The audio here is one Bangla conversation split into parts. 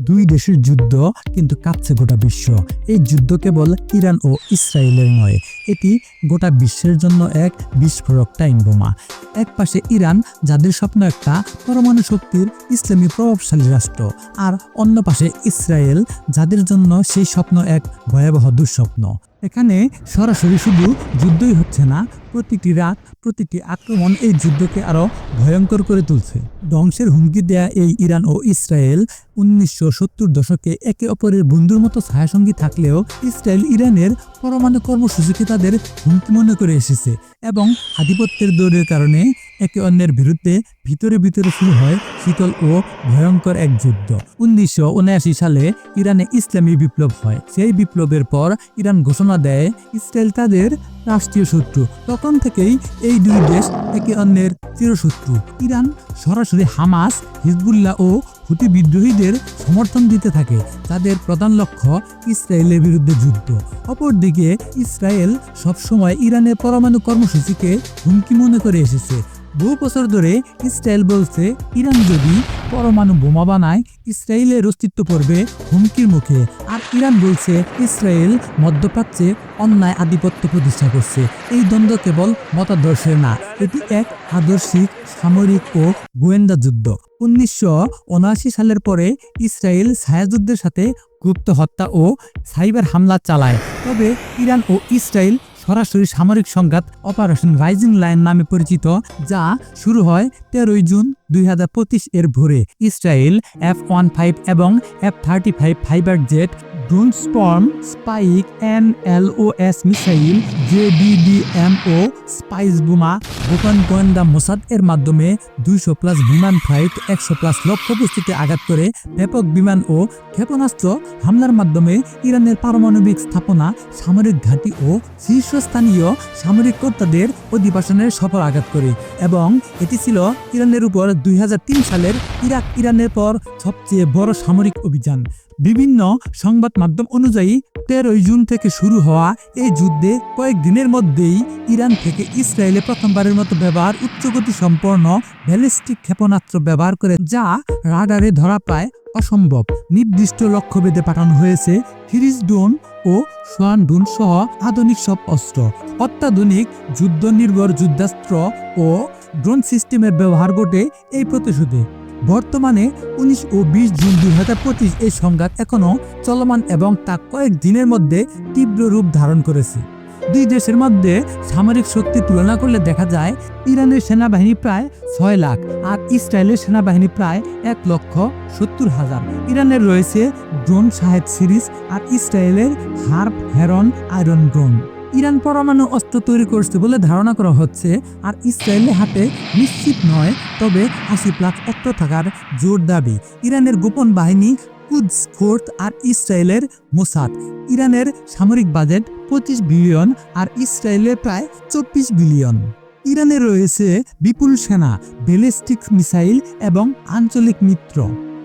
দুই দেশের যুদ্ধ কিন্তু কাঁপছে গোটা বিশ্ব। এই যুদ্ধ কেবল ইরান ও ইসরায়েলের নয়, এটি গোটা বিশ্বের জন্য এক বিস্ফোরক টাইম বোমা। এক পাশে ইরান, যাদের স্বপ্ন একটা পরমাণু শক্তির ইসলামী প্রভাবশালী রাষ্ট্র, আর অন্য পাশে ইসরায়েল, যাদের জন্য সেই স্বপ্ন এক ভয়াবহ দুঃস্বপ্ন। এখানে সরাসরি শুধু যুদ্ধই হচ্ছে না, প্রতিটি রাত, প্রতিটি আক্রমণ এই যুদ্ধকে আরও ভয়ঙ্কর করে তুলছে। ধ্বংসের হুমকি দেয়া এই ইরান ও ইসরায়েল উনিশশো সত্তর দশকে একে অপরের বন্ধুর মতো ছায়াসঙ্গী থাকলেও ইসরায়েল ইরানের পরমাণু কর্মসূচিকে তাদের হুমকি মনে করে এসেছে এবং আধিপত্যের দৌড়ের কারণে একে অন্যের বিরুদ্ধে ভিতরে ভিতরে শুরু হয় শীতল ও ভয়ঙ্কর এক যুদ্ধ। উনিশশো উনআশি সালে ইরানে ইসলামী বিপ্লব হয়। সেই বিপ্লবের পর ইরান ঘোষণা দেয়, ইসরায়েল তাদের রাষ্ট্রীয় শত্রু। তখন থেকেই এই দুই দেশ একে অন্যের চিরশত্রু। ইরান সরাসরি হামাস, হিজবুল্লাহ ও হুতি বিদ্রোহীদের সমর্থন দিতে থাকে। তাদের প্রধান লক্ষ্য ইসরায়েলের বিরুদ্ধে যুদ্ধ। অপরদিকে ইসরায়েল সবসময় ইরানের পরমাণু কর্মসূচিকে হুমকি মনে করে এসেছে। বহু বছর ধরে ইসরায়েল বলছে, ইরান যদি পরমাণু বোমা বানায়, ইসরায়েলের অস্তিত্ব পড়বে হুমকির মুখে। আর ইরান বলছে, ইসরায়েল মধ্যপ্রাচ্যে অন্যায় আধিপত্য প্রতিষ্ঠা করছে। এই দ্বন্দ্ব কেবল মতাদর্শের না, এটি এক আদর্শিক, সামরিক ও গোয়েন্দা যুদ্ধ। উনিশশো উনআশি সালের পরে ইসরায়েল ছায়াযুদ্ধের সাথে গুপ্ত হত্যা ও সাইবার হামলা চালায়। তবে ইরান ও ইসরায়েল সরাসরি সামরিক সংঘাত অপারেশন রাইজিং লাইন নামে পরিচিত যা শুরু হয় তেরোই জুন। দুই হাজার পঁচিশ এর ভোরে ইসরায়েল এফ ওয়ান ফাইভ এবং F thirty five fighter jet drone স্পর্ম spike N L O S missile JDAM ও স্পাইস বোমা গোপন গোয়েন্দা মোসাদ এর মাধ্যমে দুইশো প্লাস বিমান ফ্লাইট, একশো প্লাস লক্ষ্যবস্তুতে আঘাত করে ব্যাপক বিমান ও ক্ষেপণাস্ত্র হামলার মাধ্যমে ইরানের পারমাণবিক স্থাপনা, সামরিক ঘাঁটি ও শীর্ষস্থানীয় সামরিক কর্তাদের অধিবাসনের সফল আঘাত করে এবং এটি ছিল ইরানের উপর দুই হাজার তিন সালের ইরাক ইরানের পর সবচেয়ে বড় সামরিক অভিযান। বিভিন্ন সংবাদ মাধ্যম অনুযায়ী তেরোই জুন থেকে শুরু হওয়া এই যুদ্ধে কয়েকদিনের মধ্যেই ইরান থেকে ইসরায়েলে প্রথমবারের মতো ব্যবহার উচ্চগতি সম্পন্ন ব্যালিস্টিক ক্ষেপণাস্ত্র ব্যবহার করে, যা রাডারে ধরা প্রায় অসম্ভব। নির্দিষ্ট লক্ষ্যভেদে পাঠানো হয়েছে ফিরিজ ডোন ও সোয়ান ড্রোন সহ আধুনিক সব অস্ত্র। অত্যাধুনিক যুদ্ধ নির্ভর যুদ্ধাস্ত্র ও ড্রোন সিস্টেমের ব্যবহার ঘটে এই প্রতিশোধে। বর্তমানে উনিশ ও বিশ জুন দুই হাজার পঁচিশ এই সংঘাত এখনও চলমান এবং তা কয়েক দিনের মধ্যে তীব্র রূপ ধারণ করেছে। দুই দেশের মধ্যে সামরিক শক্তি তুলনা করলে দেখা যায়, ইরানের সেনাবাহিনী প্রায় ছয় লাখ আর ইসরায়েলের সেনাবাহিনী প্রায় এক লক্ষ সত্তর হাজার। ইরানের রয়েছে ড্রোন সাহেব সিরিজ আর ইসরায়েলের harp heron iron drone. Iran পরমাণু অস্ত্র তৈরি করছে বলে ধারণা করা হচ্ছে, আর ইসরায়েলের হাতে নিশ্চিত নয়, তবে আশি প্লাস অস্ত্র থাকার জোর দাবি। ইরানের গোপন বাহিনী কুদস ফোর্থ আর ইসরায়েলের মোসাদ। ইরানের সামরিক বাজেট পঁচিশ বিলিয়ন, আর ইসরায়েলের প্রায় চব্বিশ বিলিয়ন। ইরানে রয়েছে বিপুল সেনা, ব্যালিস্টিক মিসাইল এবং আঞ্চলিক মিত্র।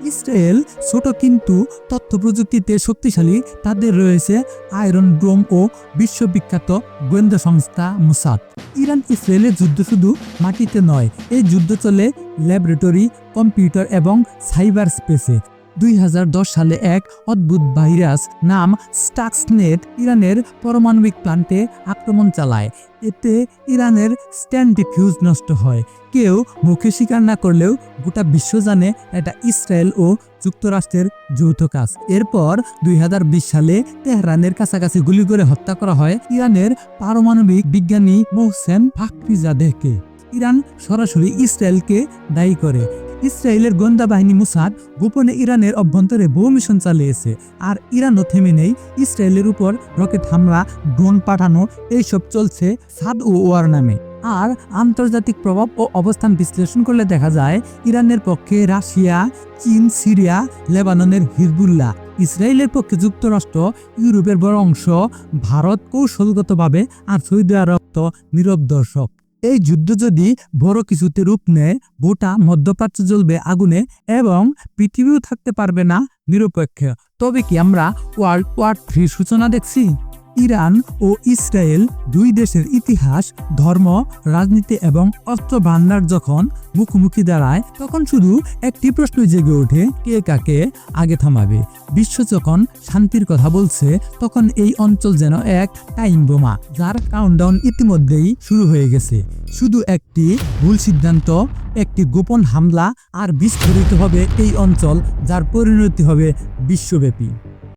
ইসরায়েল ছোট কিন্তু তথ্য প্রযুক্তিতে শক্তিশালী, তাদের রয়েছে আয়রন ড্রোম ও বিশ্ববিখ্যাত গোয়েন্দা সংস্থা মুসাদ। ইরান ইসরায়েলের যুদ্ধ শুধু মাটিতে নয়, এই যুদ্ধ চলে ল্যাবরেটরি, কম্পিউটার এবং সাইবার স্পেসে। দুই হাজার দশ সালে এক অদ্ভুত ভাইরাস নাম স্টাক্সনেট ইরানের পারমাণবিক প্লান্টে আক্রমণ চালায়। এতে ইরানের স্ট্যান্ড ডিফিউজ নষ্ট হয়। কেউ মুখে স্বীকার না করলেও গোটা বিশ্ব জানে এটা ইসরায়েল ও যুক্তরাষ্ট্রের যৌথ কাজ। এরপর দুই হাজার বিশ সালে তেহরানের কাছাকাছি গুলি করে হত্যা করা হয় ইরানের পারমাণবিক বিজ্ঞানী মোহসেন ফাকরিজাদেহকে ইরান সরাসরি ইসরায়েলকে দায়ী করে। ইসরায়েলের গোয়েন্দা বাহিনী মুসাদ গোপনে ইরানের অভ্যন্তরে বহু মিশন চালিয়েছে, আর ইরানও থেমে নেই। ইসরায়েলের উপর রকেট হামলা, ড্রোন পাঠানো, এইসব চলছে সাদ ও ওয়ার নামে। আর আন্তর্জাতিক প্রভাব ও অবস্থান বিশ্লেষণ করলে দেখা যায়, ইরানের পক্ষে রাশিয়া, চীন, সিরিয়া, লেবাননের হিজবুল্লাহ, ইসরায়েলের পক্ষে যুক্তরাষ্ট্র, ইউরোপের বড় অংশ, ভারত কৌশলগতভাবে আর সৌদি আরব তো নীরব দর্শক এই যুদ্ধ যদি বড় কিছুতে রূপ নেয়, গোটা মধ্যপ্রাচ্য জ্বলবে আগুনে এবং পৃথিবীও থাকতে পারবে না নিরপেক্ষ। তবে কি আমরা ওয়ার্ল্ড ওয়ার থ্রির সূচনা দেখছি? ইরান ও ইসরায়েল দুই দেশের ইতিহাস, ধর্ম, রাজনীতি এবং অস্ত্র ভান্ডার যখন মুখোমুখি দাঁড়ায়, তখন শুধু একটি প্রশ্ন জেগে ওঠে, কে কাকে আগে থামাবে? বিশ্ব যখন শান্তির কথা বলছে, তখন এই অঞ্চল যেন এক টাইম বোমা, যার কাউন্টডাউন ইতিমধ্যেই শুরু হয়ে গেছে। শুধু একটি ভুল সিদ্ধান্ত, একটি গোপন হামলা আর বিস্ফোরিত হবে এই অঞ্চল, যার পরিণতি হবে বিশ্বব্যাপী।